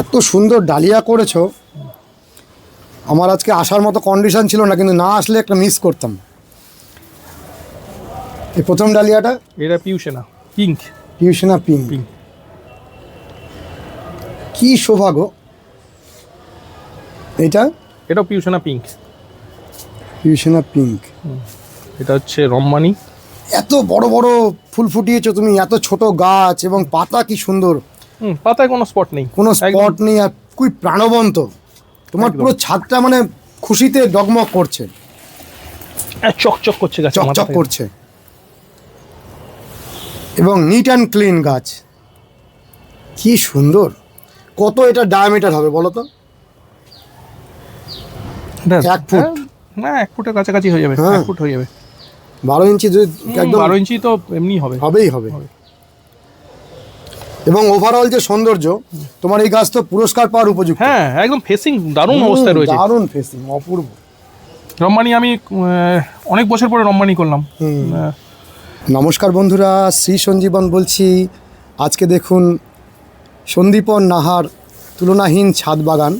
এত সুন্দর ডালিয়া করেছ আমার আজকে আসার মতো কন্ডিশন ছিল না কিন্তু না আসলে একটা মিস করতাম। এই প্রথম ডালিয়াটা? এটা পিউসেনা পিঙ্ক টিউশনা পিঙ্ক পিঙ্ক কি সৌভাগ্য এটা? এটা পিউসেনা পিঙ্ক টিউশনা পিঙ্ক এটা হচ্ছে রম্মানি এত বড় বড় ফুল ফুটিয়েছো তুমি এত ছোট গাছ এবং পাতা কি সুন্দর। পাতায় কোনো স্পট নেই। কোনো স্পট নেই আর খুবই প্রাণবন্ত। তোমার পুরো ছাদটা মানে খুশিতে ডগমগ করছে। হ্যাঁ, চকচক করছে গাছ চকচক করছে। এবং নিট অ্যান্ড ক্লিন গাছ। কি সুন্দর। কত এটা ডায়ামিটার হবে বলো তো? এক ফুট। না এক ফুটের কাছাকাছি হয়ে যাবে হ্যাঁ। এক ফুট হয়ে যাবে। বারো ইঞ্চি যদি একদম বারো ইঞ্চি তো এমনি হবে। হবেই হবে। হবে। এবং ওভারঅল যে সৌন্দর্য তোমার এই গাছ তো পুরস্কার পাওয়ার উপযুক্ত। হ্যাঁ একদম ফেসিং দারুণ অবস্থায় রয়েছে। দারুণ ফেসিং অপূর্ব। রম্মানি আমি অনেক বছর পরে রম্মানি করলাম। নমস্কার বন্ধুরা শ্রী সঞ্জীবন বলছি। আজকে দেখুন সন্দীপন নাহার তুলনাহীন ছাদ বাগান।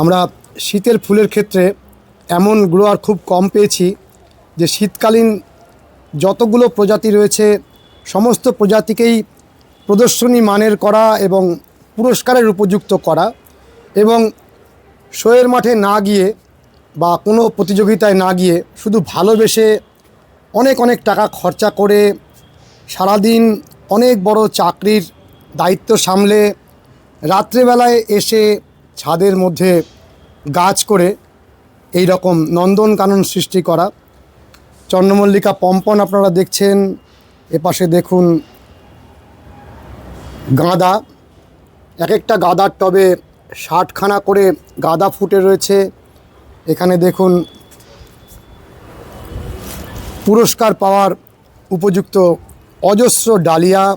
আমরা শীতের ফুলের ক্ষেত্রে এমন গ্রোয়ার খুব কম পেয়েছি যে শীতকালীন যতগুলো প্রজাতি রয়েছে সমস্ত প্রজাতিকেই প্রদর্শনী মানের করা এবং পুরস্কারের উপযুক্ত করা এবং শোয়ের মাঠে না গিয়ে বা কোনো প্রতিযোগিতায় না গিয়ে শুধু ভালোবেসে অনেক অনেক টাকা খরচা করে সারাদিন অনেক বড় চাকরির দায়িত্ব সামলে রাত্রেবেলায় এসে ছাদের মধ্যে গাছ করে এই রকম নন্দনকানন সৃষ্টি করা। চন্দ্রমল্লিকা পম্পন আপনারা দেখছেন, এপাশে দেখুন গাঁদা। এক একটা গাঁদার টবে ষাটখানা করে গাঁদা ফুটে রয়েছে। এখানে দেখুন, পুরস্কার পাওয়ার উপযুক্ত অজস্র ডালিয়া।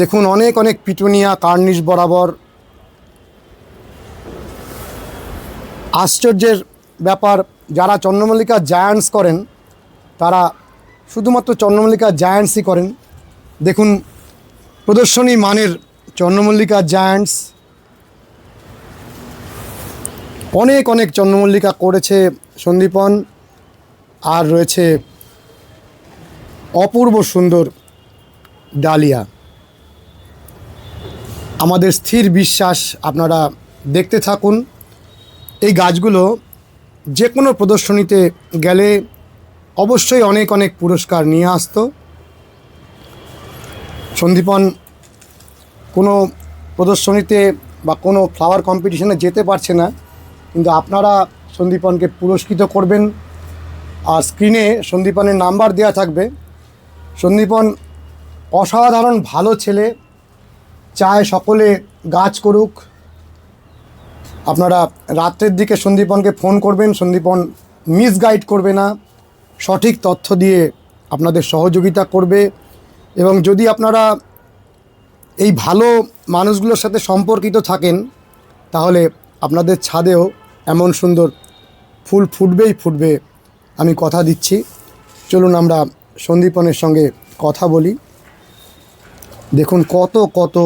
দেখুন, অনেক অনেক পিটুনিয়া কার্নিশ বরাবর। আশ্চর্যের ব্যাপার, যারা চন্দ্রমল্লিকা জায়ান্টস করেন, তারা শুধুমাত্র চন্দ্রমল্লিকা জায়ান্টসই করেন। দেখুন, প্রদর্শনী মানের চন্দ্রমল্লিকা জায়ান্টস। অনেক অনেক চন্দ্রমল্লিকা করেছে সন্দীপন। আর রয়েছে অপূর্ব সুন্দর ডালিয়া। আমাদের স্থির বিশ্বাস আপনারা দেখতে থাকুন। এই গাছগুলো যে কোনো প্রদর্শনীতে গেলে অবশ্যই অনেক অনেক পুরস্কার নিয়ে আসতো। সন্দীপন, কোনো প্রদর্শনীতে বা কোনো ফ্লাওয়ার কম্পিটিশনে যেতে পারছে না, কিন্তু আপনারা সন্দীপনকে পুরস্কৃত করবেন। আর স্ক্রিনে সন্দীপনের নাম্বার দেওয়া থাকবে। সন্দীপন অসাধারণ ভালো ছেলে, চায় সকলে গাছ করুক। আপনারা রাত্রের দিকে সন্দীপনকে ফোন করবেন, সন্দীপন মিসগাইড করবে না, সঠিক তথ্য দিয়ে আপনাদের সহযোগিতা করবে। এবং যদি আপনারা এই ভালো মানুষগুলোর সাথে সম্পর্কিত থাকেন তাহলে আপনাদের ছাদেও এমন সুন্দর ফুল ফুটবেই ফুটবে আমি কথা দিচ্ছি। চলুন আমরা সন্দীপনের সঙ্গে কথা বলি। দেখুন কত কত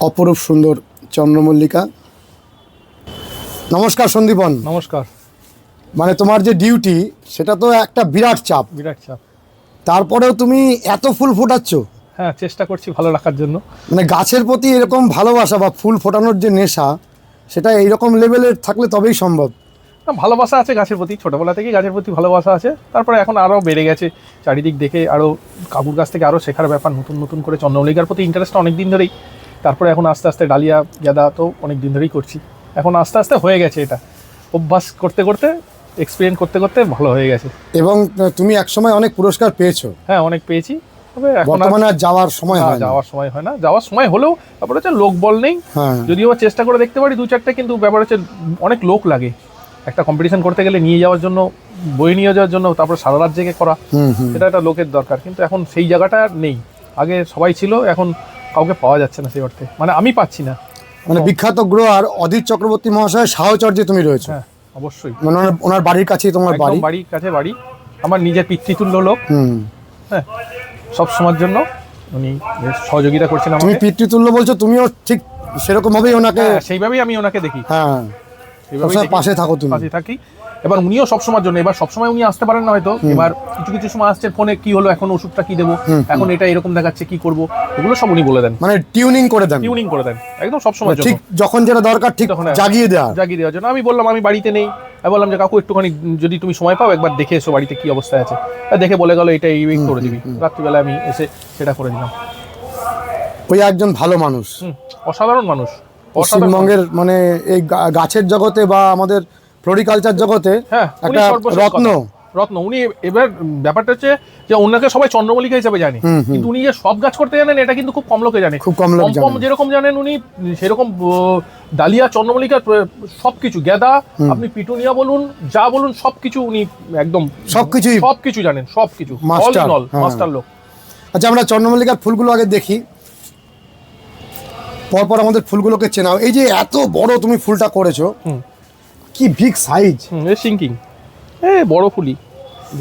অপরূপ সুন্দর চন্দ্রমল্লিকা। নমস্কার সন্দীপন। নমস্কার। মানে তোমার যে ডিউটি সেটা তো একটা বিরাট চাপ। বিরাট চাপ। তারপরেও তুমি এত ফুল ফোটাচ্ছ। হ্যাঁ চেষ্টা করছি ভালো রাখার জন্য। মানে গাছের প্রতি এরকম ভালোবাসা বা ফুল ফোটানোর যে নেশা সেটা এইরকম লেভেলের থাকলে তবেই সম্ভব। না, ভালোবাসা আছে গাছের প্রতি ছোটবেলা থেকেই গাছের প্রতি ভালোবাসা আছে। তারপরে এখন আরও বেড়ে গেছে চারিদিক দেখে আরও কাকুর গাছ থেকে আরও শেখার ব্যাপার নতুন নতুন করে চন্দ্রমল্লিকার প্রতি ইন্টারেস্ট অনেক দিন ধরেই। তারপরে এখন আস্তে আস্তে ডালিয়া গাঁদা তো অনেক দিন ধরেই করছি। এখন আস্তে আস্তে হয়ে গেছে এটা। অভ্যাস করতে করতে এক্সপিরিয়েন্স করতে করতে ভালো হয়ে গেছে। এবং তুমি একসময় অনেক পুরস্কার পেয়েছ। হ্যাঁ অনেক পেয়েছি। তবে বর্তমানে আর যাওয়ার সময় হয় না। যাওয়ার সময় হয় না। যাওয়ার সময় হলেও তারপরে হচ্ছে লোক বল নেই। হ্যাঁ। যদিও চেষ্টা করে দেখতে পারি দু চারটে কিন্তু ব্যাপার হচ্ছে অনেক লোক লাগে। একটা কম্পিটিশন করতে গেলে নিয়ে যাওয়ার জন্য বই নিয়ে যাওয়ার জন্য তারপর সারা রাত জেগে করা এটা একটা লোকের দরকার। কিন্তু এখন সেই জায়গাটা আর নেই। আগে সবাই ছিল এখন কাউকে পাওয়া যাচ্ছে না সেই অর্থে। মানে আমি পাচ্ছি না। মানে বিখ্যাত গ্রহ আর অধীর চক্রবর্তী মহাশয় সাহচর্যে তুমি রয়েছো। হ্যাঁ। অবশ্যই। মানে ওনার- বাড়ির কাছেই তোমার বাড়ি? বাড়ির কাছে বাড়ি। আমার নিজের পিতৃতুল্য লোক। হুম। হ্যাঁ সব সময়ের জন্য উনি সহযোগিতা করছেন তুমি পিতৃতুল্য বলছো তুমিও ঠিক সেরকম ভাবেই ওনাকে হ্যাঁ, সেইভাবেই আমি ওনাকে দেখি। হ্যাঁ। পাশে থাকো তুমি। পাশে থাকি। এবার উনিও সবসময়ের জন্য এবার সবসময় উনি আসতে পারেন না হয়তো। এবার কিছু কিছু সময় আসছে ফোনে কি হলো এখন ওষুধটা কি দেবো এখন এটা এরকম দেখাচ্ছে কি করব এগুলো সব উনি বলে দেন। মানে টিউনিং করে দেন। টিউনিং করে দেন একদম সবসময় ঠিক যখন যেটা দরকার ঠিক তখন হ্যাঁ। জাগিয়ে দেওয়া জাগিয়ে দেওয়ার জন্য। আমি বললাম আমি বাড়িতে নেই। আমি বললাম যে কাকু একটুখানি যদি তুমি সময় পাও একবার দেখে এসো বাড়িতে কি অবস্থায় আছে। দেখে বলে গেল এটা এই করে দিবি। রাত্রিবেলা আমি এসে সেটা করে দিলাম। ওই একজন ভালো মানুষ। অসাধারণ মানুষ। পশ্চিমবঙ্গের মানে এই গাছের জগতে বা আমাদের ফ্লোরিকালচার জগতে হ্যাঁ একটা রত্ন। রত্ন। উনি এবার ব্যাপারটা হচ্ছে যে ওনাকে সবাই চন্দ্রমল্লিকা হিসাবে জানে। কিন্তু উনি যে সব গাছ করতে জানেন এটা কিন্তু খুব কম লোকে জানে। খুব কম লোক কম। যেরকম জানেন উনি সেরকম ডালিয়া চন্দ্রমল্লিকা সবকিছু গেদা আপনি পিটুনিয়া বলুন যা বলুন সবকিছু উনি একদম সবকিছুই সবকিছু জানেন সবকিছু। অল Master, ইন অল হ্যাঁ। মাস্টার লোক। আচ্ছা আমরা চন্দ্রমল্লিকার ফুলগুলো আগে দেখি। পরপর আমাদের ফুলগুলোকে চেনাও। এই যে এত বড় তুমি ফুলটা করেছ। কি বিগ সাইজ সিঙ্কিং এ বড় ফুলি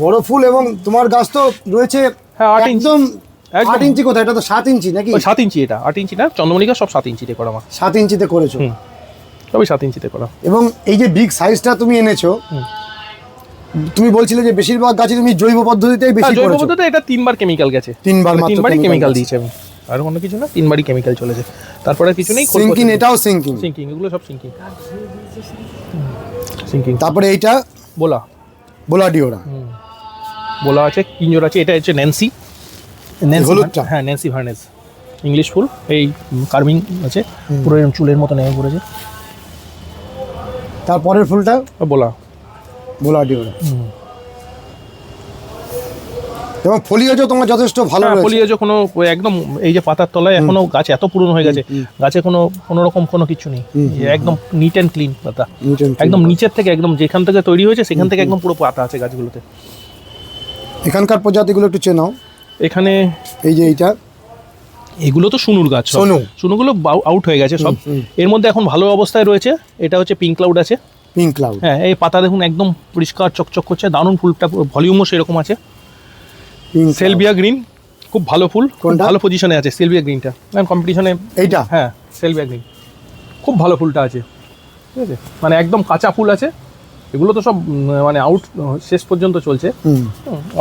বড় ফুল এবং তোমার গাছ তো রয়েছে হ্যাঁ, আট ইঞ্চি। একদম। আট ইঞ্চি কোথায়? এটা তো সাত ইঞ্চি নাকি? সাত ইঞ্চি এটা। আট ইঞ্চি না? চন্দ্রমল্লিকা সব সাত ইঞ্চিতে করা আমার। সাত ইঞ্চিতে করেছ। সবই সাত ইঞ্চিতে করা। এবং এই যে বিগ সাইজটা তুমি এনেছো তুমি বলছিলে যে বেশিরভাগ গাছে তুমি জৈব পদ্ধতিতেই হ্যাঁ, বেশি জৈব করেছ। পদ্ধতিতে এটা তিনবার কেমিক্যাল গেছে। তিনবার মাত্র তিনবারই কেমিক্যাল দিয়েছে আমি আর কোনো কিছু না তিনবারই কেমিক্যাল চলেছে। তারপরে কিছু নেই সিঙ্কিং এটাও সিঙ্কিং সিঙ্কিং এগুলো সব সিঙ্কিং সিঙ্কিং তারপরে এইটা? বোলা বোলা ডিওরা বোলা আছে কিঞ্জোর আছে এটা হচ্ছে ন্যান্সি হলুদটা? হ্যাঁ ন্যান্সি ভার্নেস ইংলিশ ফুল এই কার্ভিং আছে পুরো এরকম চুলের মতো নেমে পড়েছে। তারপরের ফুলটা? বোলা বোলা বোলাডিওরা এবং ফলিওজও তোমার যথেষ্ট ভালো হ্যাঁ রয়েছে। কোনো একদম এই যে পাতার তলায় এখনও গাছ এত পুরনো হয়ে গেছে গাছে কোনো কোনো রকম কোনো কিছু নেই। একদম নিট অ্যান্ড ক্লিন পাতা। একদম নিচের থেকে একদম যেখান থেকে তৈরি হয়েছে সেখান থেকে একদম পুরো পাতা আছে গাছগুলোতে। এখানকার প্রজাতিগুলো একটু চেনাও এখানে এই যে এইটা। এগুলো তো সুনুর গাছ। সনু। সুনুগুলো আউট হয়ে গেছে সব। এর মধ্যে এখন ভালো অবস্থায় রয়েছে এটা হচ্ছে পিঙ্ক ক্লাউড আছে। পিঙ্ক ক্লাউড হ্যাঁ এই পাতা দেখুন একদম পরিষ্কার চকচক করছে দারুণ ফুলটা ভলিউমও সেরকম আছে। সেলভিয়া গ্রিন খুব ভালো ফুল কোনটা? ভালো পজিশনে আছে সেলভিয়া গ্রিনটা কম্পিটিশনে এইটা? হ্যাঁ সেলভিয়া গ্রিন খুব ভালো ফুলটা আছে। ঠিক আছে? মানে একদম কাঁচা ফুল আছে। এগুলো তো সব মানে আউট শেষ পর্যন্ত চলছে।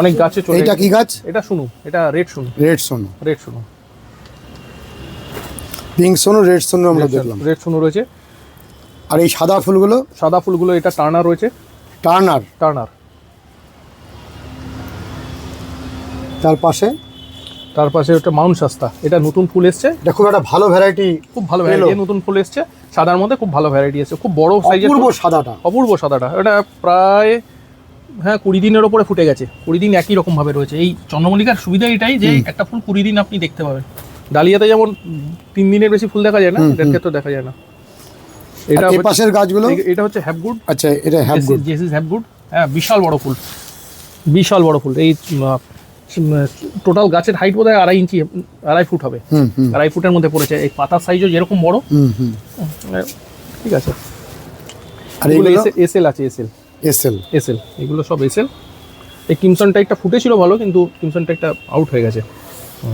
অনেক গাছে চলে এইটা কি গাছ। এটা শুনু এটা রেড শুনু রেড সোনো। রেড শুনু পিঙ্ক সোনো রেড সোনো আমরা দেখলাম। রেড শুনু রয়েছে। আর এই সাদা ফুলগুলো? সাদা ফুলগুলো এটা টার্নার রয়েছে। টার্নার টার্নার তার পাশে? তার পাশে ওটা মাউন্ট শাস্তা। এটা নতুন ফুল এসছে। এটা খুব একটা ভালো ভ্যারাইটি খুব ভালো। ভ্যারাইটি নতুন ফুল এসছে। সাদার মধ্যে খুব ভালো ভ্যারাইটি এসছে। খুব বড় সাইজের অপূর্ব সাদাটা। অপূর্ব সাদাটা। এটা প্রায় হ্যাঁ কুড়ি দিনের ওপরে ফুটে গেছে। কুড়ি দিন একই রকম ভাবে রয়েছে। এই চন্দ্রমল্লিকার সুবিধা এটাই যে একটা ফুল কুড়ি দিন আপনি দেখতে পাবেন। ডালিয়াতে যেমন তিন দিনের বেশি ফুল দেখা যায় না এটার ক্ষেত্রে দেখা যায় না। এটা পাশের গাছগুলো? এটা হচ্ছে হ্যাপগুড আচ্ছা এটা হ্যাভ গুড জেসিস হ্যাপগুড হ্যাঁ বিশাল বড় ফুল। বিশাল বড় ফুল। এই টোটাল গাছের হাইট বোধ হয় আড়াই ইঞ্চি আড়াই ফুট হবে। আড়াই ফুটের মধ্যে পড়েছে। এই পাতার সাইজও যেরকম বড় হুম হুম। ঠিক আছে। আর এইগুলো এসএল আছে এসএল এসএল এসএল এগুলো সব এসএল এই কিমসন টাইটটা ফুটেছিল ভালো কিন্তু কিমসন টাইটটা আউট হয়ে গেছে।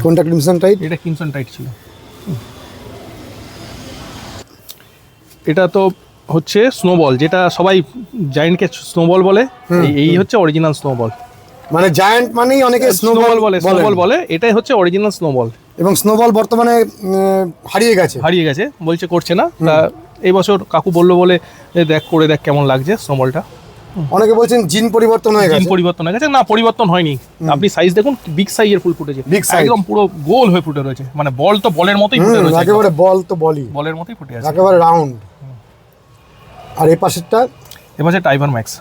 কোনটা ক্রিমসন টাইপ এটা কিমসন টাইট ছিল। এটা তো হচ্ছে স্নোবল যেটা সবাই জায়েন্টকে স্নোবল বলে। এই হচ্ছে অরিজিনাল স্নোবল মানে জায়ান্ট মানেই অনেকে স্নোবল বলে স্নোবল বলে এটাই হচ্ছে অরিজিনাল স্নোবল এবং স্নোবল বর্তমানে হারিয়ে গেছে। হারিয়ে গেছে বলছে করছে না। তা এই বছর কাকু বলল বলে দেখ করে দেখ কেমন লাগছে স্নোবলটা অনেকে বলছেন জিন পরিবর্তন হয়ে গেছে। জিন পরিবর্তন হয়ে গেছে। না পরিবর্তন হয়নি। আপনি সাইজ দেখুন বিগ সাইজের ফুল ফুটেছে। Big size। একদম পুরো গোল হয়ে ফুটে রয়েছে। মানে বল তো বলের মতোই ফুটে রয়েছে। একেবারে বল তো বলই বলের মতোই ফুটে আছে। একেবারে রাউন্ড আর এই পাশেরটা এবার হচ্ছে টাইভার ম্যাক্স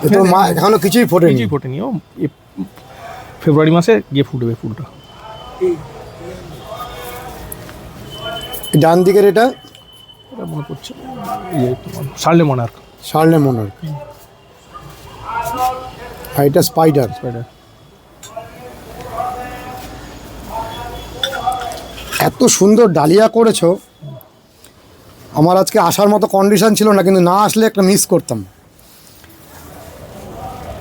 তো মা এখনও কিছুই ফোটেনি। কিছুই ফোটেনি। ও ফেব্রুয়ারি মাসে গিয়ে ফুটবে ফুলটা। ডান দিকের এটা? এটা মনে পড়ছে। ইয়ে শার্লে মনার্ক শার্লে মোনার আর এটা স্পাইডার। স্পাইডার। এত সুন্দর ডালিয়া করেছ। আমার আজকে আসার মতো কন্ডিশন ছিল না কিন্তু না আসলে একটা মিস করতাম।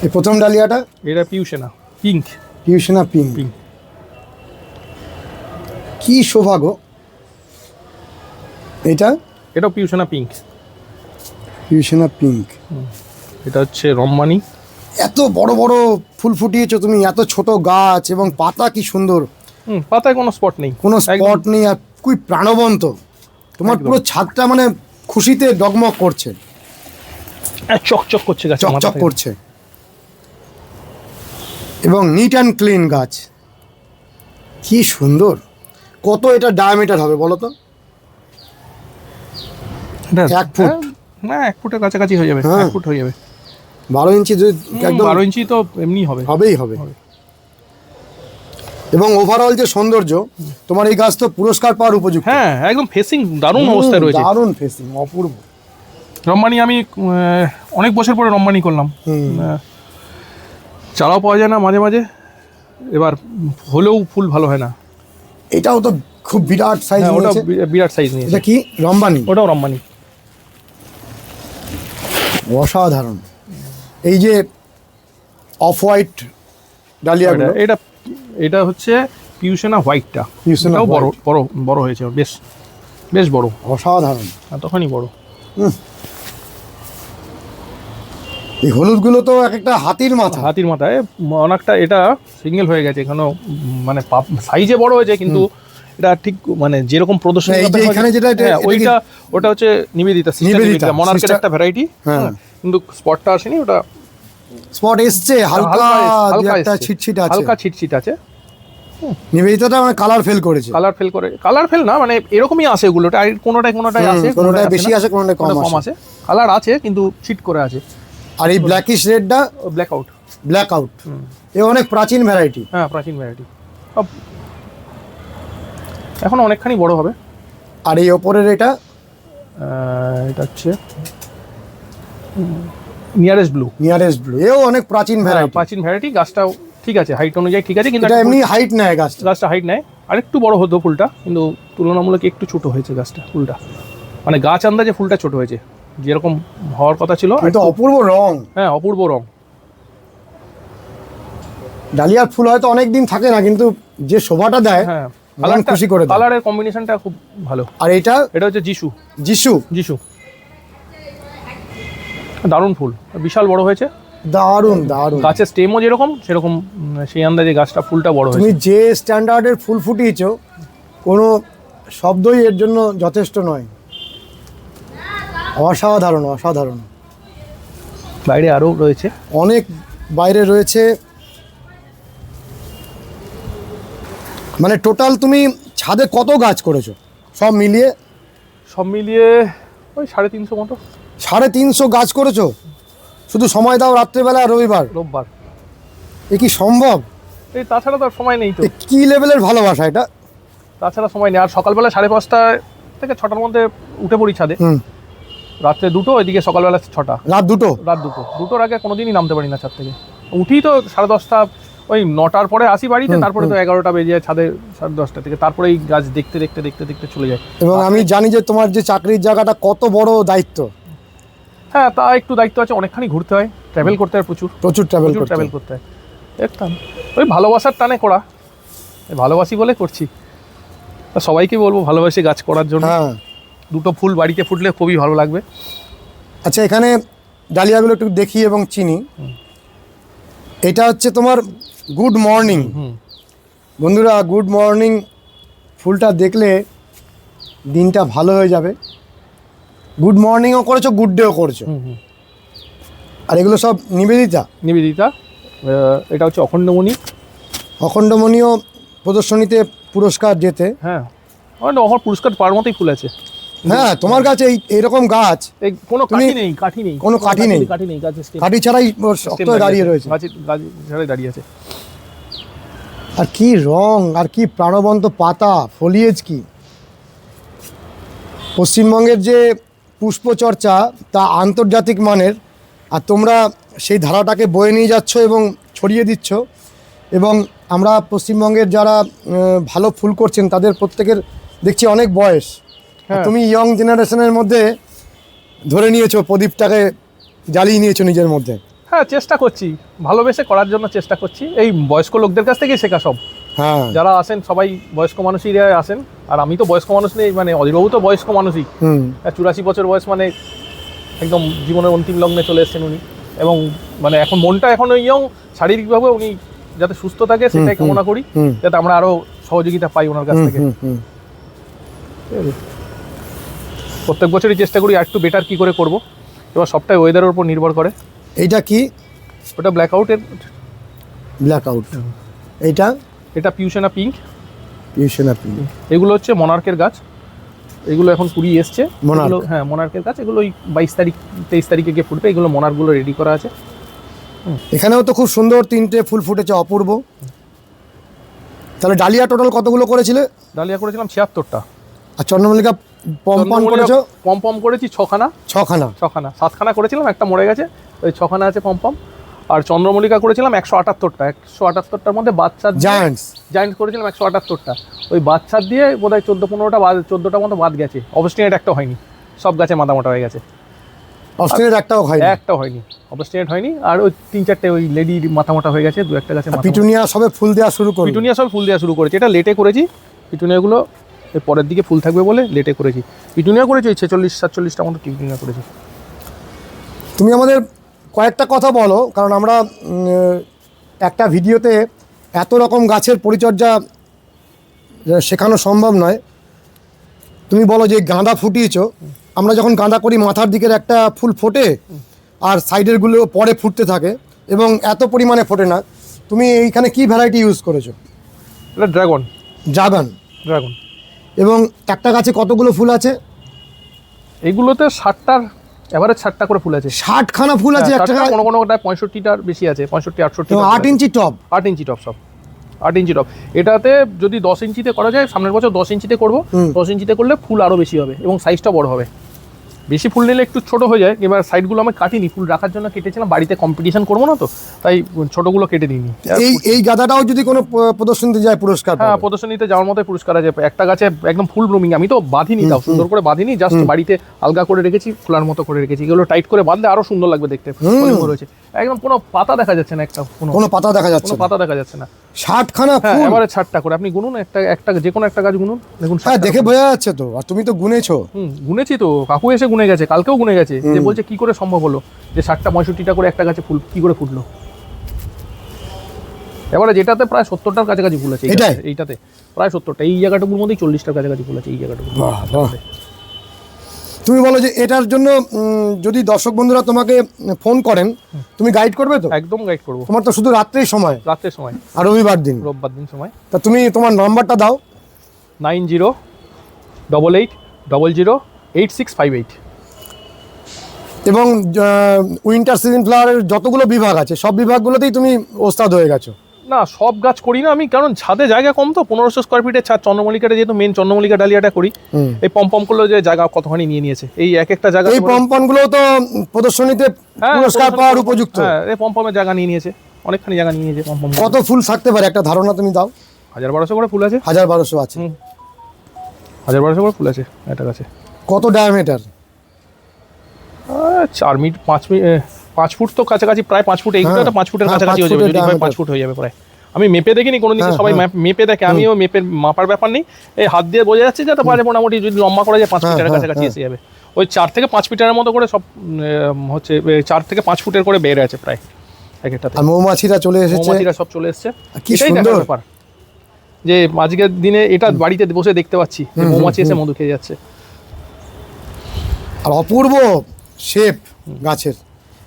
এই প্রথম ডালিয়াটা? এটা পিউসেনা পিঙ্ক। টিউশনা পিঙ্ক। Pink। কি সৌভাগ্য এটা? এটাও পিউসেনা পিঙ্ক। ইউসেনা পিঙ্ক। এটা হচ্ছে রম্মানি এত বড় বড় ফুল ফুটিয়েছো তুমি এত ছোট গাছ এবং পাতা কি সুন্দর। পাতায় কোনো স্পট নেই। কোনো স্পট নেই আর খুবই প্রাণবন্ত। তোমার পুরো ছাদটা মানে খুশিতে ডগমগ করছে। চকচক করছে চকচক করছে। এবং নিট অ্যান্ড ক্লিন গাছ। কি সুন্দর। কত এটা ডায়ামিটার হবে বলো তো? এক ফুট। না এক ফুটের কাছাকাছি হয়ে যাবে হ্যাঁ। এক ফুট হয়ে যাবে। বারো ইঞ্চি যদি একদম বারো ইঞ্চি তো এমনি হবে। হবেই হবে। এবং ওভারঅল যে সৌন্দর্য তোমার এই গাছ তো পুরস্কার পাওয়ার উপযুক্ত। হ্যাঁ একদম ফেসিং দারুণ অবস্থায় রয়েছে। দারুণ ফেসিং অপূর্ব। রম্বানি আমি অনেক বছর পরে রম্বানি করলাম। চারাও পাওয়া যায় না মাঝে মাঝে। এবার হলেও ফুল ভালো হয় না। এটাও তো খুব বিরাট সাইজ হ্যাঁ, ওটা বিরাট সাইজ নিয়েছে। এটা কি? রম্বানি? ওটাও রম্বানি। অসাধারণ। এই যে অফ হোয়াইট ডালিয়াগুলো। এটা এটা হচ্ছে পিউসেনা হোয়াইটটা পিউসেনা এটাও বড়। বড় বড় হয়েছে বেশ বেশ বড়। অসাধারণ। এতখানি বড়। এই হলুদগুলো তো এক একটা হাতির মাথা। হাতির মাথায় অনেকটা এটা সিঙ্গেল হয়ে গেছে এখানেও মানে সাইজে বড় হয়েছে কিন্তু এটা ঠিক মানে যেরকম প্রদর্শনী হ্যাঁ, হয়- এখানে যেটা এটা- হ্যাঁ, ওইটা ওটা হচ্ছে নিবেদিতা নিবেদিতা, মনার্কের একটা ভ্যারাইটি হ্যাঁ। কিন্তু স্পটটা আসেনি ওটা স্পট এসছে হালকা এস- একটা ছিটছিট আছে। হালকা ছিটছিট আছে। নিবেদিতাটা মানে কালার ফেল করেছে। কালার ফেল করে কালার ফেল না মানে এরকমই আসে ওগুলোটা আর কোনোটায় হুম, আসে কোনোটায় বেশি আসে, কোনোটায় কম। আসে। কালার আছে কিন্তু ছিট করে আছে। আর এই ব্ল্যাকিশ রেডটা ব্ল্যাক আউট ব্ল্যাক আউট এ অনেক প্রাচীন ভ্যারাইটি হ্যাঁ প্রাচীন ভ্যারাইটি এখন অনেকখানি বড় হবে। আর এই ওপরের এটা? এটা হচ্ছে নিয়ারেস্ট ব্লু নিয়ারেস্ট ব্লু এও অনেক প্রাচীন ভ্যারাইটি প্রাচীন ভ্যারাইটি গাছটাও ঠিক আছে হাইট অনুযায়ী ঠিক আছে কিন্তু এটা এমনি হাইট নেয় গাছটা। গাছটা হাইট নেয়। আরেকটু বড় হতো ফুলটা কিন্তু তুলনামূলক একটু ছোট হয়েছে গাছটা ফুলটা। মানে গাছ আন্দাজে ফুলটা ছোট হয়েছে। যেরকম হওয়ার কথা ছিল কিন্তু অপূর্ব রং। হ্যাঁ অপূর্ব রং। ডালিয়ার ফুল হয়তো অনেক দিন থাকে না কিন্তু যে শোভাটা দেয় হ্যাঁ মন খুশি করে দেয়। কালারের কম্বিনেশনটা খুব ভালো। আর এটা? এটা হচ্ছে যিশু। যিশু? যিশু। দারুণ ফুল। বিশাল বড় হয়েছে। দারুণ দারুণ। গাছের স্টেমও যেরকম সেরকম সেই আন্দাজে গাছটা ফুলটা বড় তুমি হয়েছে। যে স্ট্যান্ডার্ডের ফুল ফুটিয়েছ কোনো শব্দই এর জন্য যথেষ্ট নয়। অসাধারণ অসাধারণ। বাইরে আরও রয়েছে? অনেক বাইরে রয়েছে। মানে টোটাল তুমি ছাদে কত গাছ করেছ? সব মিলিয়ে? সব মিলিয়ে ওই সাড়ে তিনশো মতো। সাড়ে তিনশো গাছ করেছ? শুধু সময় দাও রাত্রেবেলা আর রবিবার? রোববার। এ কি সম্ভব? এই তাছাড়া তো আর সময় নেই তো। কি লেভেলের ভালোবাসা এটা? তাছাড়া সময় নেই। আর সকালবেলা সাড়ে পাঁচটা থেকে ছটার মধ্যে উঠে পড়ি ছাদে। হুম। রাত্রে দুটো এদিকে সকালবেলা ছটা। রাত দুটো? রাত দুটো। দুটোর আগে কোনোদিনই নামতে পারি না ছাদ থেকে। উঠি তো সাড়ে দশটা ওই নটার পরে আসি বাড়িতে তারপরে তো এগারোটা বেজে যায় ছাদে সাড়ে দশটা থেকে। তারপরে এই গাছ দেখতে দেখতে দেখতে দেখতে চলে যায়। এবং আমি জানি যে তোমার যে চাকরির জায়গাটা কত বড় দায়িত্ব। হ্যাঁ তা একটু দায়িত্ব আছে অনেকখানি ঘুরতে হয়। ট্রাভেল করতে হয় প্রচুর। প্রচুর ট্রাভেল করতে ট্রাভেল করতে হয়। দেখতাম। ওই ভালোবাসার টানে করা। ভালোবাসি বলে করছি। সবাইকে বলব ভালোবাসি গাছ করার জন্য। হ্যাঁ। দুটো ফুল বাড়িতে ফুটলে খুবই ভালো লাগবে। আচ্ছা এখানে ডালিয়াগুলো একটু দেখি এবং চিনি। এটা হচ্ছে তোমার গুড মর্নিং। বন্ধুরা গুড মর্নিং ফুলটা দেখলে দিনটা ভালো হয়ে যাবে। গুড মর্নিংও করেছ গুড ডেও করেছ। আর এগুলো সব নিবেদিতা? নিবেদিতা। এটা হচ্ছে অখণ্ডমণি। অখণ্ডমণিও প্রদর্শনীতে পুরস্কার যেতে হ্যাঁ। আমার পুরস্কার পাওয়ার মতোই ফুল আছে। হ্যাঁ তোমার কাছে এই এরকম গাছ। এই কোনো কাঠি নেই কাঠি নেই। কোনো কাঠি নেই। কাঠি নেই কাঠি ছাড়াই শক্ত দাঁড়িয়ে রয়েছে। গাছ ছাড়াই দাঁড়িয়ে আছে। আর কি রং আর কি প্রাণবন্ত পাতা ফলিয়েজ কি? পশ্চিমবঙ্গের যে পুষ্পচর্চা তা আন্তর্জাতিক মানের আর তোমরা সেই ধারাটাকে বয়ে নিয়ে যাচ্ছ এবং ছড়িয়ে দিচ্ছ এবং আমরা পশ্চিমবঙ্গের যারা ভালো ফুল করছেন তাদের প্রত্যেকের দেখছি অনেক বয়স। তুমি ইয়ং জেনারেশনের মধ্যে ধরে নিয়েছো প্রদীপটাকে জ্বালিয়ে নিয়েছো নিজের মধ্যে। হ্যাঁ চেষ্টা করছি। ভালোবেসে করার জন্য চেষ্টা করছি। এই বয়স্ক লোকদের কাছ থেকেই শেখা সব। হ্যাঁ। যারা আসেন সবাই বয়স্ক মানুষই আসেন আর আমি তো বয়স্ক মানুষ নেই মানে অধীরবাবু তো বয়স্ক মানুষই। হুম। চুরাশি বছর বয়স মানে একদম জীবনের অন্তিম লগ্নে চলে এসেছেন উনি। এবং মানে এখন মনটা এখনও ইয়ং শারীরিকভাবে উনি যাতে সুস্থ থাকে সেটাই কামনা করি যাতে আমরা আরও সহযোগিতা পাই ওনার কাছ থেকে। হুম, হুম। প্রত্যেক বছরই চেষ্টা করি আর একটু বেটার কি করে করব। এবার সবটাই ওয়েদারের উপর নির্ভর করে। এইটা কি? ওটা ব্ল্যাক আউটের ব্ল্যাক আউট এইটা? এটা পিউসেনা পিঙ্ক পিউশনা পিঙ্ক এগুলো হচ্ছে মনার্কের গাছ। এগুলো এখন কুড়ি এসছে। এগুলো হ্যাঁ মনার্কের গাছ। এগুলো ওই বাইশ তারিখ তেইশ তারিখে গিয়ে ফুটবে। এগুলো মনারগুলো রেডি করা আছে। এখানেও তো খুব সুন্দর তিনটে ফুল ফুটেছে অপূর্ব। তাহলে ডালিয়া টোটাল কতগুলো করেছিলে? ডালিয়া করেছিলাম ছিয়াত্তরটা। আর চন্দ্রমল্লিকা পম্পন করেছ? পম পম করেছি ছখানা। ছখানা। ছখানা। সাতখানা করেছিলাম একটা মরে গেছে ওই ছখানা আছে পম পম আর চন্দ্রমল্লিকা করেছিলাম একশো আটাত্তরটা। একশো আটাত্তরটার মধ্যে বাচ্চা জায়ান্টস জায়েন্ট করেছিলাম একশো আটাত্তরটা। ওই বাচ্চার দিয়ে বোধহয় চোদ্দ পনেরোটা বাদ চোদ্দোটার মতো বাদ গেছে। অবস্টিনেট একটা হয়নি। সব গাছে মাথা মোটা হয়ে গেছে। অস্ট্রেলিয়ার একটাও হয় একটা হয়নি। অবস্টিনেট হয়নি। আর ওই তিন চারটে ওই লেডির মাথা মোটা হয়ে গেছে দু একটা গাছে পিটুনিয়া সবে ফুল দেওয়া শুরু করবে পিটুনিয়া সব ফুল দেওয়া শুরু করেছে। এটা লেটে করেছি। পিটুনিয়াগুলো এর পরের দিকে ফুল থাকবে বলে লেটে করেছি। পিটুনিয়া করেছি ওই ছেচল্লিশ সাতচল্লিশটা মতো পিটুনিয়া করেছি। তুমি আমাদের কয়েকটা কথা বলো কারণ আমরা একটা ভিডিওতে এত রকম গাছের পরিচর্যা শেখানো সম্ভব নয়। তুমি বলো যে গাঁদা ফুটিয়েছ আমরা যখন গাঁদা করি মাথার দিকের একটা ফুল ফোটে আর সাইডেরগুলো পরে ফুটতে থাকে এবং এত পরিমাণে ফোটে না। তুমি এইখানে কি ভ্যারাইটি ইউজ করেছ? এটা ড্রাগন জাগান ড্রাগন এবং একটা গাছে কতগুলো ফুল আছে? এগুলোতে ষাটটার এবারে ষাটটা করে ফুল আছে। ষাটখানা ফুল আছে একটা ষাটটা, কোনো কোনো গোটায় পঁয়ষট্টিটার বেশি আছে পঁয়ষট্টি আটষট্টি আট ইঞ্চি টপ। আট ইঞ্চি টপ সব আট ইঞ্চি টপ। এটাতে যদি দশ ইঞ্চিতে করা যায় সামনের বছর দশ ইঞ্চিতে করব। দশ ইঞ্চিতে করলে ফুল আরও বেশি হবে এবং সাইজটা বড় হবে। বেশি ফুল নিলে একটু ছোট হয়ে যায় এবার সাইডগুলো আমি কাটিনি ফুল রাখার জন্য কেটেছিলাম বাড়িতে কম্পিটিশন করব না তো তাই ছোটগুলো কেটে দিইনি এই এই গাঁদাটাও যদি কোনো প্রদর্শনীতে যায় পুরস্কার হ্যাঁ প্রদর্শনীতে যাওয়ার মতো পুরস্কার আছে একটা গাছে একদম ফুল ব্লুমিং আমি তো বাঁধিনি তাও সুন্দর করে বাঁধিনি জাস্ট বাড়িতে আলগা করে রেখেছি ফুলার মতো করে রেখেছি এগুলো টাইট করে বাঁধলে আরও সুন্দর লাগবে দেখতে রয়েছে একদম কোনো পাতা দেখা যাচ্ছে না একটা কোনো। পাতা দেখা যাচ্ছে। পাতা দেখা যাচ্ছে না। ষাটখানা হ্যাঁ ফুল। এবারে করে। আপনি গুনুন একটা একটা যে কোনো একটা গাছ গুনুন। দেখুন হ্যাঁ দেখে বোঝা যাচ্ছে তো। আর তুমি তো গুনেছো। হুম গুনেছি তো। কাকু এসে গুনে গেছে কালকেও গুনে গেছে। যে বলছে কি করে সম্ভব হলো যে ষাটটা পঁয়ষট্টিটা করে একটা গাছে ফুল কি করে ফুটলো? এবারে যেটাতে প্রায় সত্তরটার কাছাকাছি ফুল আছে এই এইটাতে। প্রায় সত্তরটা। এই জায়গাটুকুর মধ্যেই চল্লিশটার কাছাকাছি ফুল আছে এই বাহ। তুমি বলো যে এটার জন্য যদি দর্শক বন্ধুরা তোমাকে ফোন করেন তুমি গাইড করবে তো? একদম গাইড করব। তোমার তো শুধু রাত্রেই সময়। রাত্রের সময়। আর রবিবার দিন। রোববার দিন সময়। তা তুমি তোমার নাম্বারটা দাও। Nine zero double eight double zero eight six five eight. এবং উইন্টার সিজন ফ্লাওয়ারের যতগুলো বিভাগ আছে সব বিভাগগুলোতেই তুমি ওস্তাদ হয়ে গেছো। না সব গাছ করি না আমি কারণ ছাদে জায়গা কম তো পনেরোশো স্কোয়ার ফিটের ছাদ চন্দ্রমল্লিকাটা যেহেতু মেন চন্দ্রমল্লিকা ডালিয়াটা করি। এই পম পম করলে যে জায়গা কতখানি নিয়ে নিয়েছে এই এক একটা জায়গা এই পম্পনগুলো তো প্রদর্শনীতে হ্যাঁ, পুরস্কার পাওয়ার উপযুক্ত। হ্যাঁ এই পম পমের জায়গা নিয়ে নিয়েছে অনেকখানি জায়গা নিয়ে নিয়েছে পম পম কত ফুল থাকতে পারে একটা ধারণা তুমি দাও। হাজার বারোশো করে ফুল আছে? হাজার বারোশো আছে। হাজার বারোশো করে ফুল আছে একটা গাছে। কত ডায়ামিটার চার মিট পাঁচ মিট পাঁচ ফুট তো কাছাকাছি প্রায় পাঁচ ফুট এইগুলো হ্যাঁ, পাঁচ ফুটের হ্যাঁ, কাছাকাছি হয়ে যাবে ফুটের যদি পাঁচ ফুট হয়ে যাবে প্রায়। আমি মেপে দেখিনি কোনো দিন হ্যাঁ, সবাই। মেপে দেখে আমিও মেপের মাপার ব্যাপার নেই। এই হাত দিয়ে বোঝা যাচ্ছে যাতে পারে মোটামুটি যদি লম্বা করা যায় পাঁচ মিটারের হ্যাঁ, কাছাকাছি। এসে যাবে। ওই চার থেকে পাঁচ মিটারের মতো করে সব হচ্ছে চার থেকে পাঁচ ফুটের করে বেড়ে আছে প্রায় এক একটাতে মৌমাছিরা চলে এসেছে। মৌমাছিরা সব চলে এসছে। কি সুন্দর। ব্যাপার। যে আজকের দিনে এটা বাড়িতে বসে দেখতে পাচ্ছি মৌমাছি এসে মধু খেয়ে যাচ্ছে। আর অপূর্ব শেপ গাছের।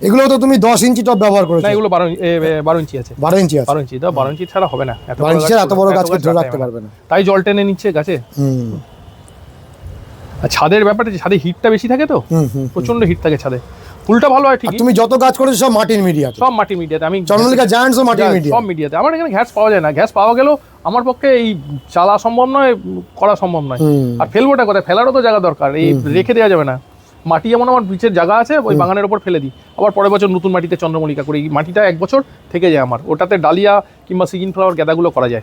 এগুলো তো তুমি দশ ইঞ্চি টপ ব্যবহার না করেছ এগুলো বারো এ, এ, বারো ইঞ্চি আছে। বারো ইঞ্চি আছে। বারো ইঞ্চি দাও বারো ইঞ্চি ছাড়া হবে না। এত বারো ইঞ্চি এত বড় গাছকে ধরে রাখতে পারবে না। তাই জল টেনে নিচ্ছে গাছে? হুম। ছাদের ব্যাপারটা ছাদে হিটটা বেশি থাকে তো? প্রচণ্ড হিট থাকে ছাদে। ফুলটা ভালো হয় ঠিকই। তুমি যত গাছ করেছ সব মাটির মিডিয়াতে সব মাটি মিডিয়াতে আমি চন্দ্রমল্লিকা জায়ান্টসও মাটির যা- মিডিয়া সব মিডিয়াতে আমার এখানে গ্যাস পাওয়া যায় না। গ্যাস পাওয়া গেলেও আমার পক্ষে এই চালা সম্ভব নয় করা সম্ভব নয়। আর ফেলবোটা কোথায়? ফেলারও তো জায়গা দরকার। এই রেখে দেওয়া যাবে না। মাটি যেমন আমার বিচের জায়গা আছে ওই বাগানের ওপর ফেলে দিই। আবার পরের বছর নতুন মাটিতে চন্দ্রমল্লিকা করি। এই মাটিটা এক বছর থেকে যায় আমার। ওটাতে ডালিয়া কিংবা সিজিন ফ্লাওয়ার গেঁদাগুলো করা যায়।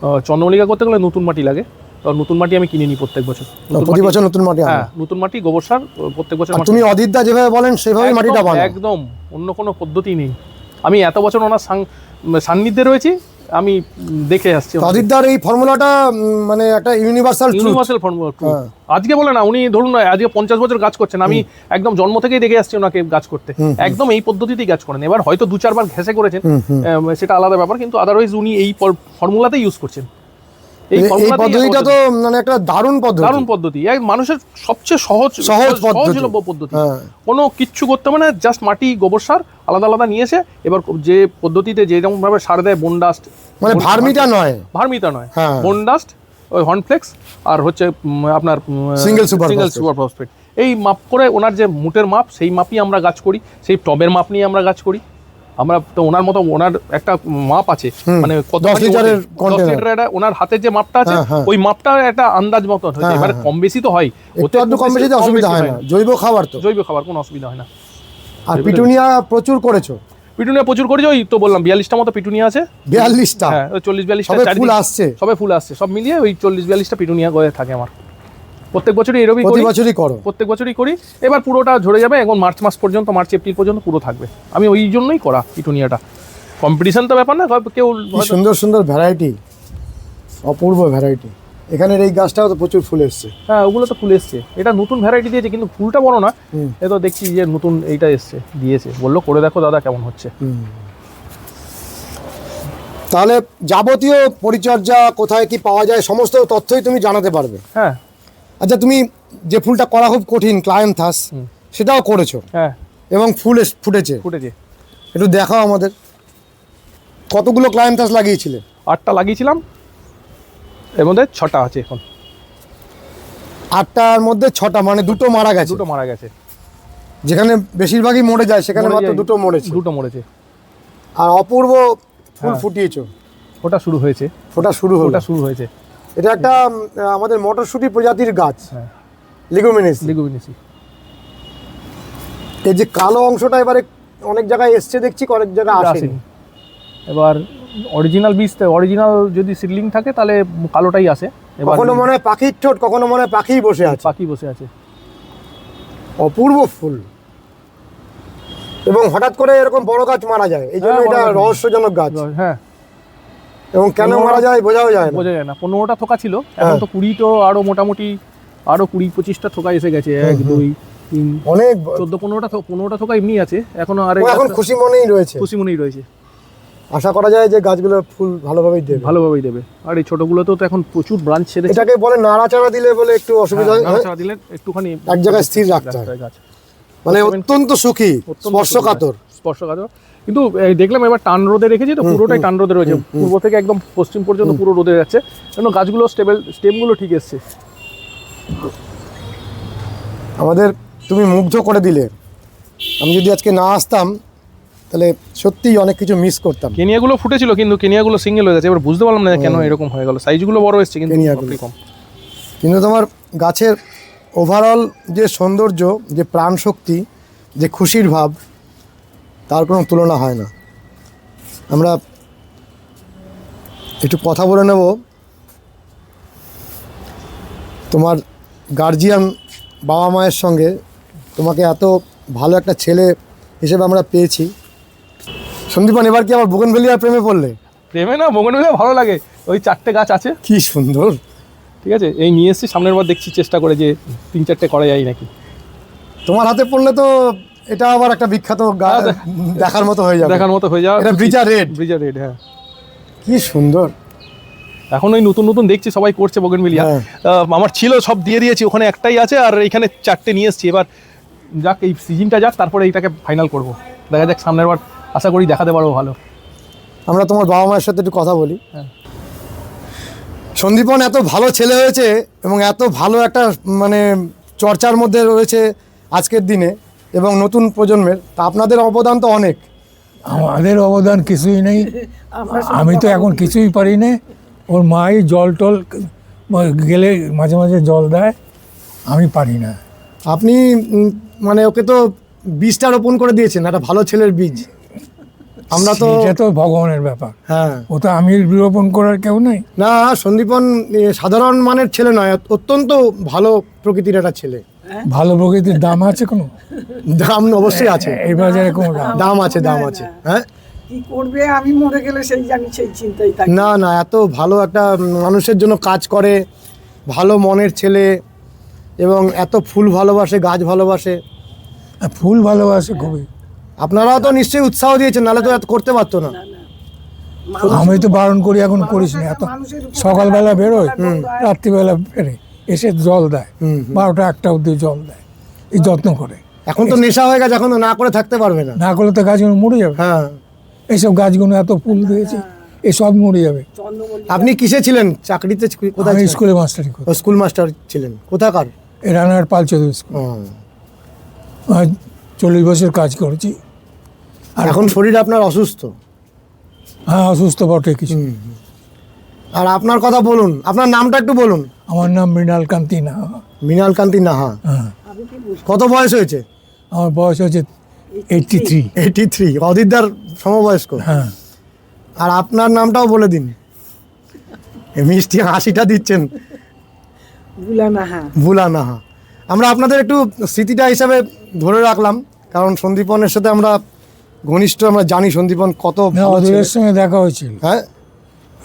চন্দ্রমল্লিকা করতে গেলে নতুন মাটি লাগে। নতুন মাটি আমি কিনে নিই প্রত্যেক বছর। প্রতি মাটি- বছর নতুন মাটি হ্যাঁ নতুন মাটি গোবর সার প্রত্যেক বছর তুমি অদিতদা যেভাবে বলেন সেভাবে মাটিটা বানাও। একদম। অন্য কোনো পদ্ধতি নেই। আমি এত বছর ওনার সান্নিধ্যে রয়েছি আমি দেখে আসছি। অদিতদার এই ফর্মুলাটা মানে একটা ইউনিভার্সাল ইউনিভার্সাল ফর্মুলা। আজকে বলে না উনি ধরুন না আজকে পঞ্চাশ বছর কাজ করছেন আমি একদম জন্ম থেকেই দেখে আসছি ওনাকে কাজ করতে। একদম এই পদ্ধতিতেই কাজ করেন। এবার হয়তো দু চারবার ঘেসে করেছেন সেটা আলাদা ব্যাপার কিন্তু আদারওয়াইজ উনি এই ফর্মুলাতেই ইউজ করছেন। এই পদ্ধতিটা তো মানে একটা দারুণ পদ্ধতি। দারুণ পদ্ধতি। এক মানুষের সবচেয়ে সহজ সহজ সহজলভ্য পদ্ধতি। হ্যাঁ। কোনো কিচ্ছু করতে হবে না জাস্ট মাটি গোবর সার আলাদা আলাদা নিয়ে এসে এবার যে পদ্ধতিতে যেরকম ভাবে সার দেয় বনডাস্ট মানে ভার্মিটা নয়। ভার্মিতা নয়। হ্যাঁ। বনডাস্ট ওই হর্নফ্লেক্স আর হচ্ছে আপনার Single super single super phosphate এই মাপ করে ওনার যে মুটের মাপ সেই মাপই আমরা গাছ করি সেই টবের মাপ নিয়ে আমরা গাছ করি। আমরা তো ওনার মতো ওনার একটা মাপ আছে। মানে কত দশ লিটারের। লিটারের ওনার হাতের যে মাপটা আছে হ্যাঁ, হ্যাঁ। ওই মাপটা একটা আন্দাজ মতো হচ্ছে হ্যাঁ, এবার কম বেশি তো হয়। ওতে কম বেশি- অসুবিধা হয় না। জৈব খাবার তো। জৈব খাবার কোনো অসুবিধা হয় না। আর পিটুনিয়া প্রচুর করেছ? পিটুনিয়া প্রচুর করেছে ওই তো বললাম বিয়াল্লিশটা মতো পিটুনিয়া আছে। বিয়াল্লিশটা? হ্যাঁ চল্লিশ বিয়াল্লিশটা ফুল আসছে। সবে ফুল আসছে। সব মিলিয়ে ওই চল্লিশ বিয়াল্লিশটা পিটুনিয়া গয়ে থাকে আমার। প্রত্যেক বছরই এরকমই প্রতি বছরই করো। প্রত্যেক বছরই করি। এবার পুরোটা ঝরে যাবে এখন মার্চ মাস পর্যন্ত মার্চ এপ্রিল পর্যন্ত পুরো থাকবে। আমি ওই জন্যই করা পিটুনিয়াটা। কম্পিটিশন তো ব্যাপার না কেউ সুন্দর সুন্দর ভ্যারাইটি অপূর্ব ভ্যারাইটি এখানের এই গাছটাও তো প্রচুর ফুল এসছে। হ্যাঁ ওগুলো তো ফুল এসছে। এটা নতুন ভ্যারাইটি দিয়েছে কিন্তু ফুলটা বড় না। এ তো দেখছি যে নতুন এইটা এসছে দিয়েছে। বলল করে দেখো দাদা কেমন হচ্ছে। তাহলে যাবতীয় পরিচর্যা কোথায় কি পাওয়া যায় সমস্ত তথ্যই তুমি জানাতে পারবে। হ্যাঁ আচ্ছা তুমি যে ফুলটা করা খুব কঠিন ক্লায়েন্ট থাস সেটাও করেছ? হ্যাঁ। এবং ফুল ফুটেছে? ফুটেছে। একটু দেখাও আমাদের। কতগুলো ক্লায়েন্ট থাস লাগিয়েছিলে? আটটা লাগিয়েছিলাম। এর মধ্যে ছটা আছে এখন। আটটার মধ্যে ছটা মানে দুটো মারা গেছে। দুটো মারা গেছে। যেখানে বেশিরভাগই মরে যায় সেখানে মাত্র দুটো মরেছে। দুটো মরেছে। আর অপূর্ব ফুল হ্যাঁ। ফুটিয়েছো। ওটা শুরু হয়েছে। ফোটা শুরু ওটা শুরু হয়েছে। এটা একটা আমাদের মটরশুঁটি প্রজাতির গাছ। হ্যাঁ। লিগুমিনিস লিগুমিনিসি এই যে কালো অংশটা এবারে অনেক জায়গায় এসছে দেখছি অনেক জায়গায় আসেনি। এবার অরিজিনাল বীজ অরিজিনাল যদি সিডলিং থাকে তাহলে কালোটাই আসে। কখনো মনে হয় পাখির ঠোঁট কখনো মনে হয় পাখিই বসে আছে। পাখি বসে আছে। অপূর্ব ফুল। এবং হঠাৎ করে এরকম বড় গাছ মারা যায় এই জন্য হ্যাঁ, এটা রহস্যজনক গাছ। হ্যাঁ এবং কেন মারা যায় বোঝাও যায় বোঝা যায় না। পনেরোটা থোকা ছিল এখন হ্যাঁ। তো কুড়ি তো আরও মোটামুটি আরও কুড়ি পঁচিশটা থোকা এসে গেছে। এক দুই তিন অনেক চোদ্দ পনেরোটা পনেরোটা থোকা এমনি আছে। এখনও আর এখন খুশি মনেই রয়েছে। খুশি মনেই রয়েছে। আশা করা যায় যে গাছগুলো ফুল ভালোভাবেই দেবে। ভালোভাবেই দেবে। আর এই ছোটগুলোতেও তো এখন প্রচুর ব্রাঞ্চ ছেড়েছে এটাকে বলে নাড়াচাড়া দিলে বলে একটু অসুবিধা হয়। হ্যাঁ? নাড়াচাড়া দিলে একটুখানি এক জায়গায় স্থির রাখতে হয়। গাছ। মানে অত্যন্ত সুখী স্পর্শকাতর। স্পর্শকাতর। কিন্তু দেখলাম এবার টান রোদে রেখেছি তো পুরোটাই টান রোদে রয়েছে। পূর্ব থেকে একদম পশ্চিম পর্যন্ত পুরো রোদে যাচ্ছে। কেন গাছগুলো স্টেবল স্টেমগুলো ঠিক এসছে। আমাদের তুমি মুগ্ধ করে দিলে। আমি যদি আজকে না আসতাম তাহলে সত্যিই অনেক কিছু মিস করতাম। কেনিয়াগুলো ফুটেছিল কিন্তু কেনিয়াগুলো সিঙ্গেল হয়ে গেছে। এবার বুঝতে পারলাম না কেন এরকম হয়ে গেল। সাইজগুলো বড় এসছে কিন্তু কেনিয়াগুলো। কম। কিন্তু তোমার গাছের ওভারঅল যে সৌন্দর্য যে প্রাণ শক্তি যে খুশির ভাব তার কোনো তুলনা হয় না। আমরা একটু কথা বলে নেব। তোমার গার্জিয়ান বাবা মায়ের সঙ্গে তোমাকে এত ভালো একটা ছেলে হিসেবে আমরা পেয়েছি। সন্দীপন এবার কি আবার বোগেনভেলিয়ার প্রেমে পড়লে? প্রেমে না মগন ভালো লাগে। ওই চারটে গাছ আছে। কি সুন্দর। ঠিক আছে এই নিয়ে এসেছি সামনের বার দেখছি চেষ্টা করে যে তিন চারটে করা যায় নাকি। তোমার হাতে পড়লে তো এটা আবার একটা বিখ্যাত গা- দেখার মতো হয়ে যাবে। দেখার মতো হয়ে যাওয়া এটা ব্রিজা রেড ব্রিজা রেড হ্যাঁ। কি সুন্দর। এখন ওই নতুন নতুন দেখছি সবাই করছে বগেনভিলিয়া হ্যাঁ। আমার ছিল সব দিয়ে দিয়েছি ওখানে একটাই আছে আর এখানে চারটে নিয়ে এসেছি। এবার যাক এই সিজনটা যাক তারপরে এইটাকে ফাইনাল করব। দেখা যাক সামনের বার আশা করি দেখাতে পারব ভালো। আমরা তোমার বাবা মায়ের সাথে একটু কথা বলি। হ্যাঁ। সন্দীপন এত ভালো ছেলে হয়েছে এবং এত ভালো একটা মানে চর্চার মধ্যে রয়েছে আজকের দিনে। এবং নতুন প্রজন্মের তা আপনাদের অবদান তো অনেক। আমাদের অবদান কিছুই নেই। আমি তো এখন কিছুই পারি না। ওর মাই জল টল গেলে মাঝে মাঝে জল দেয়। আমি পারি না। আপনি মানে ওকে তো বীজটা রোপণ করে দিয়েছেন একটা ভালো ছেলের বীজ। আমরা তো এটা তো ভগবানের ব্যাপার। হ্যাঁ। ও তো আমি রোপণ করার কেউ নেই। না সন্দীপন সাধারণ মানের ছেলে নয় অত্যন্ত ভালো প্রকৃতির একটা ছেলে। ভালো প্রকৃতির দাম আছে কোনো? দাম অবশ্যই আছে। এই বাজারে কোনো দাম? দাম আছে দাম আছে। হ্যাঁ? কি করবে? আমি মরে গেলে সেই জানি সেই চিন্তাই থাকি। না না এত ভালো একটা মানুষের জন্য কাজ করে ভালো মনের ছেলে এবং এত ফুল ভালোবাসে গাছ ভালোবাসে। ফুল ভালোবাসে খুবই। আপনারাও তো নিশ্চয়ই উৎসাহ দিয়েছেন নাহলে তো এত করতে পারতো না। আমি তো বারণ করি এখন করিস না এত সকালবেলা বেরোয় হুম। রাত্রিবেলা বেরে এসে জল দেয়। বারোটা একটা অব্দি জল দেয়। এই যত্ন করে। এখন তো নেশা হয়ে গেছে এখন তো না করে থাকতে পারবে না। না করলে তো গাছগুলো মরে যাবে। হ্যাঁ। এইসব গাছগুলো এত ফুল দিয়েছে এসব মরে যাবে। আপনি কিসে ছিলেন? চাকরিতে কোথায় স্কুলে মাস্টারি স্কুল মাস্টার ছিলেন। কোথাকার? রানার পাল চৌধুরী স্কুল চল্লিশ বছর কাজ করেছি। আর এখন শরীর আপনার অসুস্থ? হ্যাঁ অসুস্থ বটে কিছু। আর আপনার কথা বলুন আপনার নামটা একটু বলুন। আমার নাম মৃণাল কান্তি না মৃণাল কান্তি নাহা? হ্যাঁ। কত বয়স হয়েছে? আমার বয়স হয়েছে এইটটি থ্রি এইটি থ্রি অদিতদার সমবয়স্ক? হ্যাঁ। আর আপনার নামটাও বলে দিন। এ মিষ্টি হাসিটা দিচ্ছেন। বুলা না হ্যাঁ ভুলা নাহা। আমরা আপনাদের একটু স্মৃতিটা হিসাবে ধরে রাখলাম কারণ সন্দীপনের সাথে আমরা ঘনিষ্ঠ আমরা জানি সন্দীপন কত। অধীরের সঙ্গে দেখা হয়েছিল। হ্যাঁ?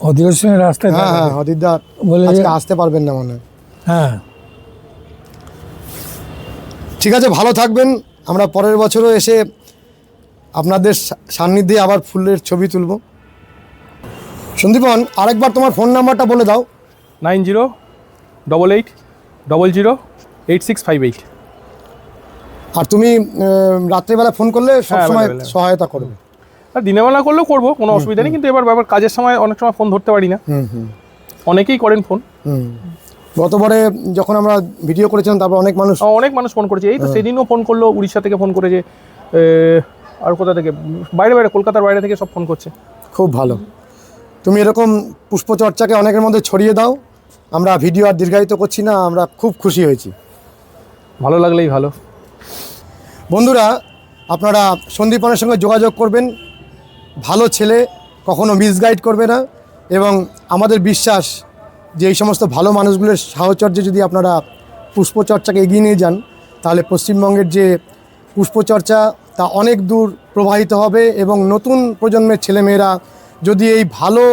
সঙ্গে রাস্তায় হ্যাঁ হ্যাঁ হয়েছিল। অদিতদা বলে আজকে আসতে পারবেন না মনে হয়। হ্যাঁ। ঠিক আছে ভালো থাকবেন। আমরা পরের বছরও এসে আপনাদের সা- সান্নিধ্যে আবার ফুলের ছবি তুলব। সন্দীপন আরেকবার তোমার ফোন নাম্বারটা বলে দাও। Nine zero double eight double zero eight six five eight. আর তুমি রাত্রেবেলা ফোন করলে সবসময় সহায়তা করবে। দিনের বেলা করলেও করব কোনো অসুবিধা নেই কিন্তু এবার ব্যাপার কাজের সময় অনেক সময় ফোন ধরতে পারি না। অনেকেই করেন ফোন গতবারে যখন আমরা ভিডিও করেছিলাম তারপর অনেক মানুষ অনেক মানুষ ফোন করেছে। এই তো সেদিনও ফোন করল উড়িষ্যা থেকে ফোন করেছে আর কোথা থেকে? বাইরে বাইরে কলকাতার বাইরে থেকে সব ফোন করছে। খুব ভালো। তুমি এরকম পুষ্পচর্চাকে অনেকের মধ্যে ছড়িয়ে দাও। আমরা ভিডিও আর দীর্ঘায়িত করছি না আমরা খুব খুশি হয়েছি। ভালো লাগলেই ভালো। বন্ধুরা আপনারা সন্দীপনের সঙ্গে যোগাযোগ করবেন। ভালো ছেলে কখনো মিসগাইড করবে না এবং আমাদের বিশ্বাস যে এই সমস্ত ভালো মানুষগুলোর সাহচর্যে যদি আপনারা পুষ্পচর্চাকে এগিয়ে নিয়ে যান, তাহলে পশ্চিমবঙ্গের যে পুষ্পচর্চা, তা অনেক দূর প্রবাহিত হবে এবং নতুন প্রজন্মের ছেলেমেয়েরা যদি এই ভালো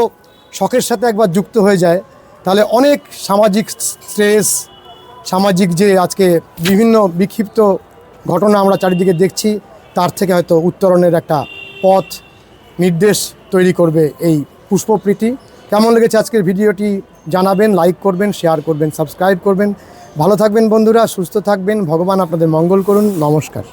শখের সাথে একবার যুক্ত হয়ে যায়, তাহলে অনেক সামাজিক স্ট্রেস, সামাজিক যে আজকে বিভিন্ন বিক্ষিপ্ত ঘটনা আমরা চারিদিকে দেখছি, তার থেকে হয়তো উত্তরণের একটা পথ নির্দেশ তৈরি করবে এই পুষ্পপ্রীতি। কেমন লেগেছে আজকের ভিডিওটি জানাবেন লাইক করবেন শেয়ার করবেন সাবস্ক্রাইব করবেন। ভালো থাকবেন বন্ধুরা, সুস্থ থাকবেন। ভগবান আপনাদের মঙ্গল করুন। নমস্কার।